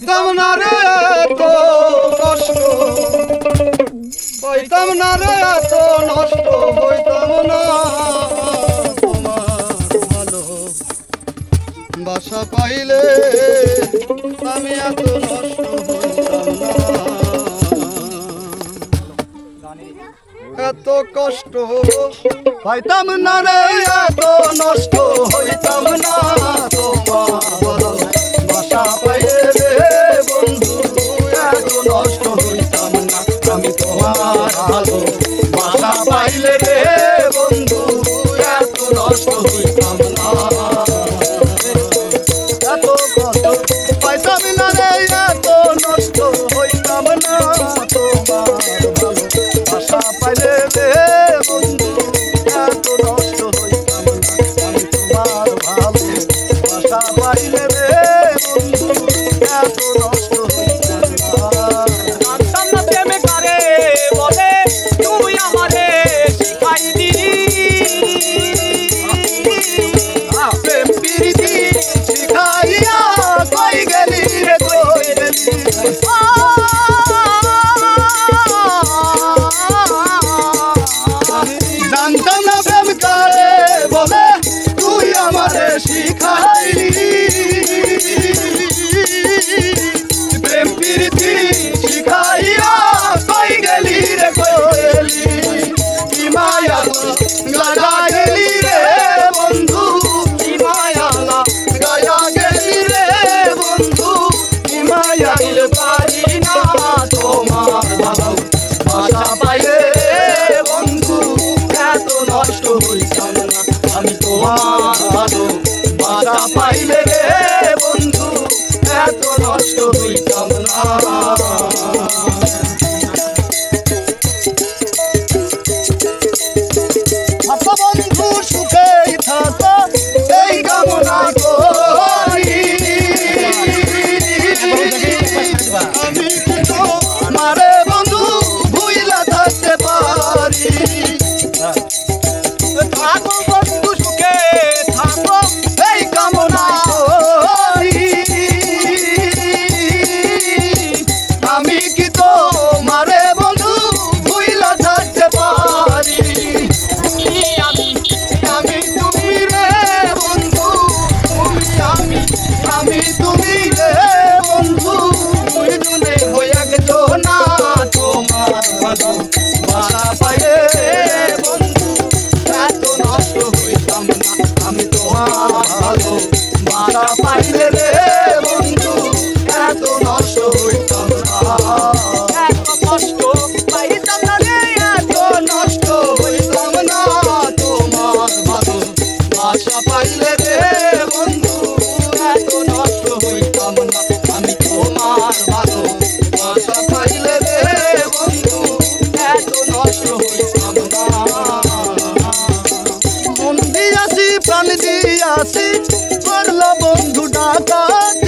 পাইতাম না রে এত কষ্ট পাইতাম না রে এত নষ্ট পাইতাম না বাসা পাইলে আমি এত নষ্ট এত কষ্ট পাইতাম না রে হইতাম না আমি তোমার বাধা পাইলে বন্ধু এত নষ্ট হইতাম না। ভালো মারা পাইলে আসি বন্ধু ডাকাতি